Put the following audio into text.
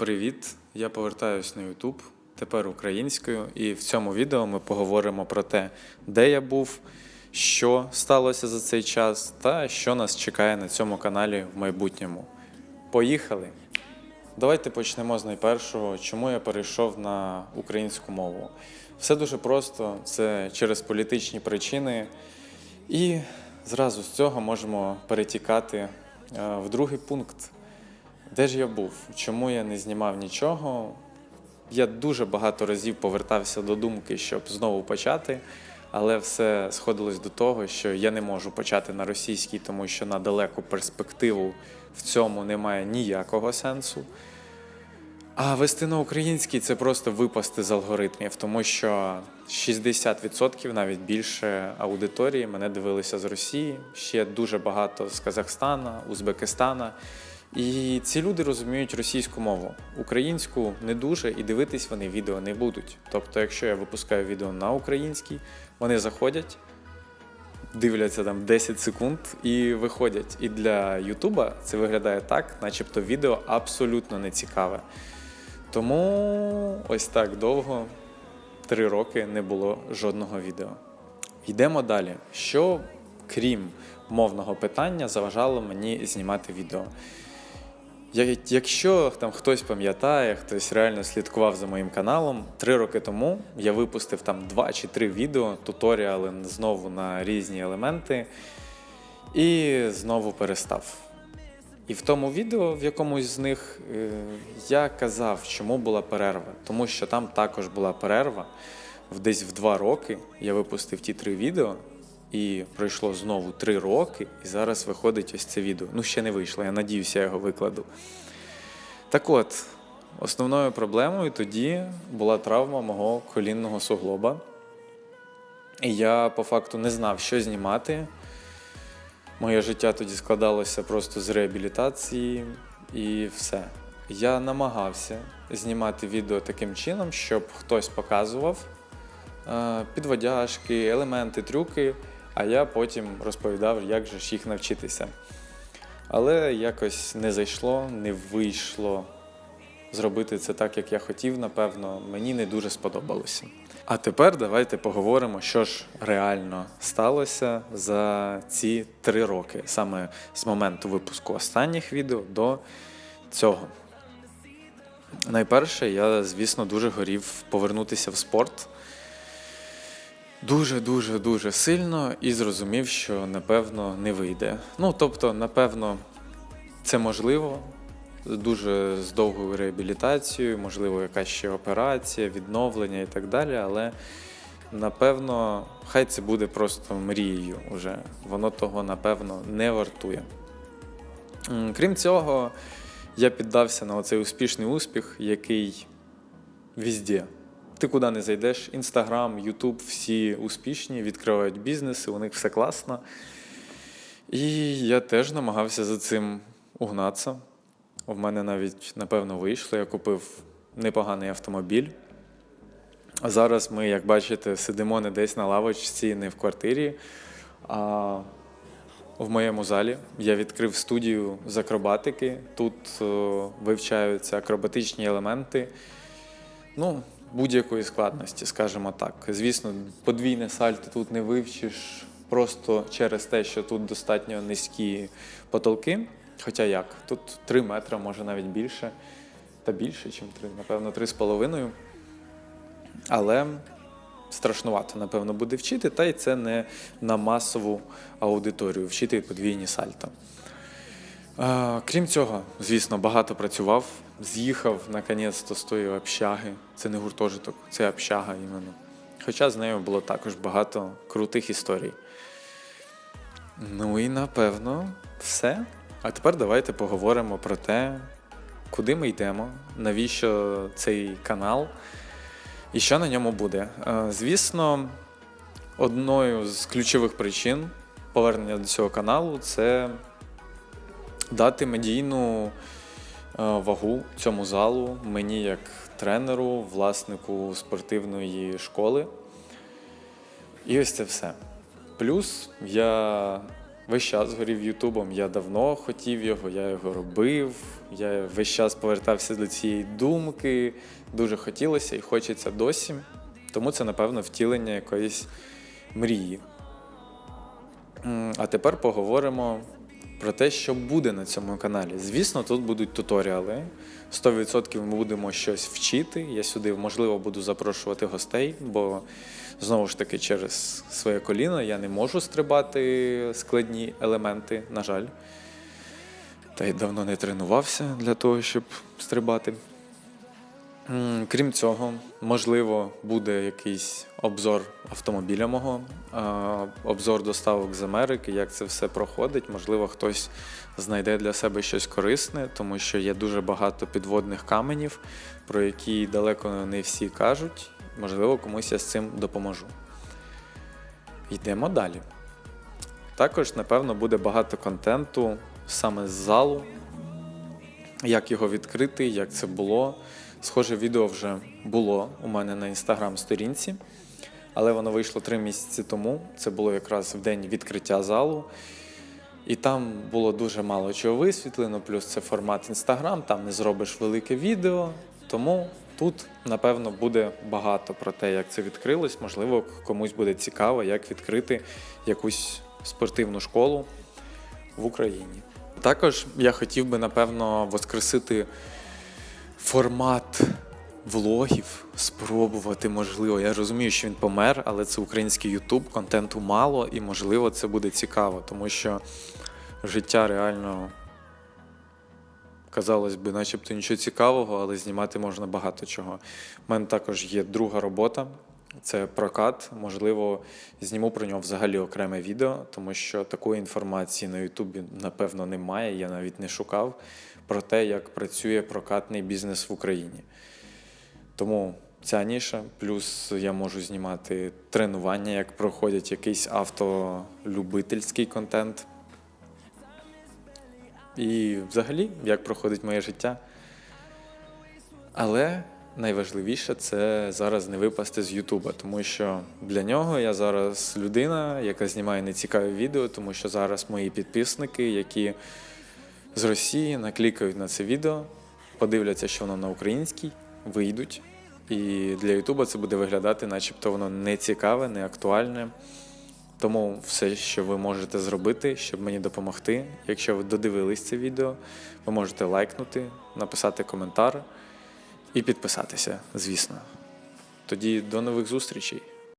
Привіт! Я повертаюсь на YouTube, тепер українською, і в цьому відео ми поговоримо про те, де я був, що сталося за цей час та що нас чекає на цьому каналі в майбутньому. Поїхали! Давайте почнемо з найпершого, чому я перейшов на українську мову. Все дуже просто, це через політичні причини. І зразу з цього можемо перетікати е, в другий пункт. Де ж я був? Чому я не знімав нічого? Я дуже багато разів повертався до думки, щоб знову почати, але все сходилось до того, що я не можу почати на російській, тому що на далеку перспективу в цьому немає ніякого сенсу. А вести на український це просто випасти з алгоритмів, тому що 60% навіть більше аудиторії мене дивилися з Росії, ще дуже багато з Казахстана, Узбекистана. І ці люди розуміють російську мову. Українську не дуже, і дивитись вони відео не будуть. Тобто, якщо я випускаю відео на українській, вони заходять, дивляться там 10 секунд і виходять. І для Ютуба це виглядає так, начебто відео абсолютно не цікаве. Тому ось так довго, три роки не було жодного відео. Йдемо далі. Що крім мовного питання заважало мені знімати відео? Якщо там хтось пам'ятає, хтось реально слідкував за моїм каналом, три роки тому я випустив там два чи три відео, туторіали знову на різні елементи, і знову перестав. І в тому відео, в якомусь з них, е, я казав, чому була перерва. Тому що там також була перерва. Десь в два роки я випустив ті три відео, і пройшло знову три роки, і зараз виходить ось це відео. Ну, ще не вийшло, я надіюся, я його викладу. Так от, основною проблемою тоді була травма мого колінного суглоба. І я по факту не знав, що знімати. Моє життя тоді складалося просто з реабілітації і все. Я намагався знімати відео таким чином, щоб хтось показував е, підводяшки, елементи, трюки, а я потім розповідав, як же ж їх навчитися. Але якось не зайшло, не вийшло зробити це так, як я хотів, напевно, мені не дуже сподобалося. А тепер давайте поговоримо, що ж реально сталося за ці три роки, саме з моменту випуску останніх відео до цього. Найперше, я, звісно, дуже горів повернутися в спорт. Дуже, дуже, сильно і зрозумів, що напевно не вийде. Ну, тобто, напевно, це можливо. Дуже з довгою реабілітацією, можливо, якась ще операція, відновлення і так далі. Але напевно, хай це буде просто мрією уже. Воно того, напевно, не вартує. Крім цього, я піддався на оцей успішний успіх, який везде. Ти куди не зайдеш, Інстаграм, Ютуб, всі успішні, відкривають бізнеси, у них все класно. І я теж намагався за цим угнатися. У мене навіть, напевно, вийшло. Я купив непоганий автомобіль. А зараз ми, як бачите, сидимо не десь на лавочці, не в квартирі, а в моєму залі. Я відкрив студію з акробатики. Тут е, вивчаються акробатичні елементи. Ну, будь-якої складності, скажімо так. Звісно, подвійне сальто тут не вивчиш просто через те, що тут достатньо низькі потолки. Хоча як, тут 3 метри, може навіть більше, та більше, ніж 3, напевно, 3,5. Але страшнувато, напевно, буде вчити, та й це не на масову аудиторію, вчити подвійні сальто. Крім цього, звісно, багато працював, з'їхав наконець-то з тої общаги. Це не гуртожиток, це общага іменно. Хоча з нею було також багато крутих історій. Ну і напевно, все. А тепер давайте поговоримо про те, куди ми йдемо, навіщо цей канал і що на ньому буде. Звісно, одною з ключових причин повернення до цього каналу це дати медійну е, вагу цьому залу, мені як тренеру, власнику спортивної школи. І ось це все. Плюс я весь час горів Ютубом. Я давно хотів його, я його робив. Я весь час повертався до цієї думки. Дуже хотілося і хочеться досі. Тому це, напевно, втілення якоїсь мрії. А тепер поговоримо про те, що буде на цьому каналі. Звісно, тут будуть туторіали. 100% ми будемо щось вчити. Я сюди, можливо, буду запрошувати гостей, бо знову ж таки через своє коліно я не можу стрибати складні елементи, на жаль. Та й давно не тренувався для того, щоб стрибати. Крім цього, можливо, буде якийсь обзор автомобіля мого, обзор доставок з Америки, як це все проходить. Можливо, хтось знайде для себе щось корисне, тому що є дуже багато підводних каменів, про які далеко не всі кажуть. Можливо, комусь я з цим допоможу. Йдемо далі. Також, напевно, буде багато контенту саме з залу, як його відкрити, як це було. Схоже відео вже було у мене на інстаграм-сторінці, але воно вийшло три місяці тому. Це було якраз в день відкриття залу. І там було дуже мало чого висвітлено, плюс це формат інстаграм, там не зробиш велике відео. Тому тут, напевно, буде багато про те, як це відкрилось. Можливо, комусь буде цікаво, як відкрити якусь спортивну школу в Україні. Також я хотів би, напевно, воскресити формат влогів, спробувати, можливо. Я розумію, що він помер, але це український Ютуб, контенту мало, і можливо це буде цікаво, тому що життя реально. Казалось би, начебто нічого цікавого, але знімати можна багато чого. У мене також є друга робота, це прокат. Можливо, зніму про нього взагалі окреме відео, тому що такої інформації на Ютубі, напевно, немає. Я навіть не шукав про те, як працює прокатний бізнес в Україні. Тому ця ніша, плюс я можу знімати тренування, як проходять якийсь автолюбительський контент. І взагалі, як проходить моє життя. Але найважливіше це зараз не випасти з Ютуба, тому що для нього я зараз людина, яка знімає нецікаві відео, тому що зараз мої підписники, які з Росії наклікають на це відео, подивляться, що воно на українській, вийдуть. І для Ютуба це буде виглядати, начебто воно не цікаве, не актуальне. Тому все, що ви можете зробити, щоб мені допомогти, якщо ви додивились це відео, ви можете лайкнути, написати коментар і підписатися, звісно. Тоді до нових зустрічей.